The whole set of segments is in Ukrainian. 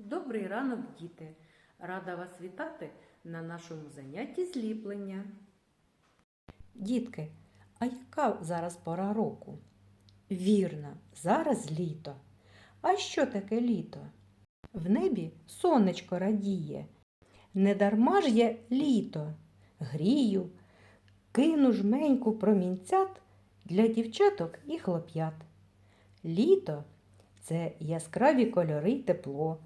Добрий ранок, діти! Рада вас вітати на нашому занятті зліплення. Дітки, а яка зараз пора року? Вірно, зараз літо. А що таке літо? В небі сонечко радіє. Недарма ж є літо. Грію, кину жменьку промінцят для дівчаток і хлоп'ят. Літо це яскраві кольори й тепло,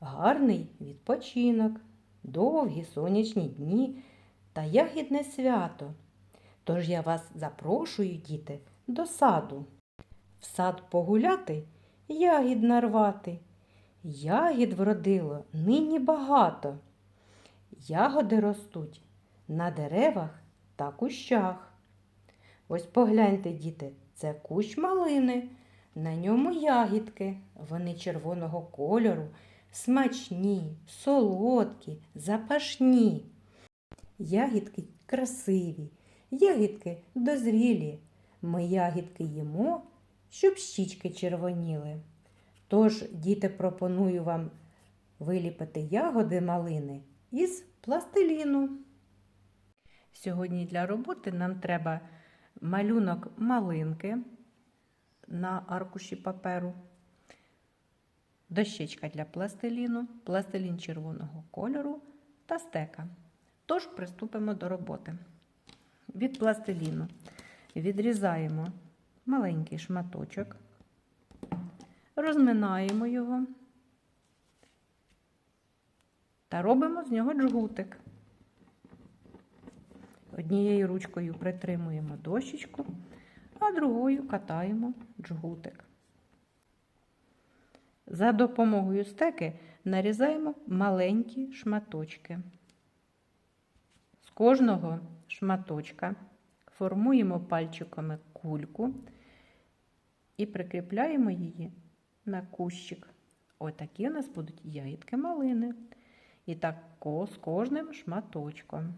гарний відпочинок, довгі сонячні дні та ягідне свято. Тож я вас запрошую, діти, до саду. В сад погуляти, ягід нарвати. Ягід вродило нині багато. Ягоди ростуть на деревах та кущах. Ось погляньте, діти, це кущ малини. На ньому ягідки, вони червоного кольору, смачні, солодкі, запашні. Ягідки красиві, ягідки дозрілі. Ми ягідки їмо, щоб щічки червоніли. Тож, діти, пропоную вам виліпити ягоди малини із пластиліну. Сьогодні для роботи нам треба малюнок малинки на аркуші паперу, дощечка для пластиліну, пластилін червоного кольору та стека. Тож приступимо до роботи. Від пластиліну відрізаємо маленький шматочок, розминаємо його та робимо з нього джгутик. Однією ручкою притримуємо дощечку, а другою катаємо джгутик. За допомогою стеки нарізаємо маленькі шматочки. З кожного шматочка формуємо пальчиками кульку і прикріпляємо її на кущик. Отакі у нас будуть ягідки малини. І так з кожним шматочком.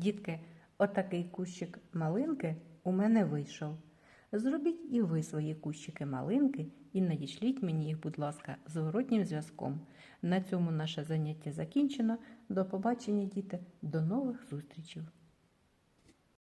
Дітки, отакий кущик малинки у мене вийшов. Зробіть і ви свої кущики малинки і надішліть мені їх, будь ласка, зворотнім зв'язком. На цьому наше заняття закінчено. До побачення, діти, до нових зустрічей!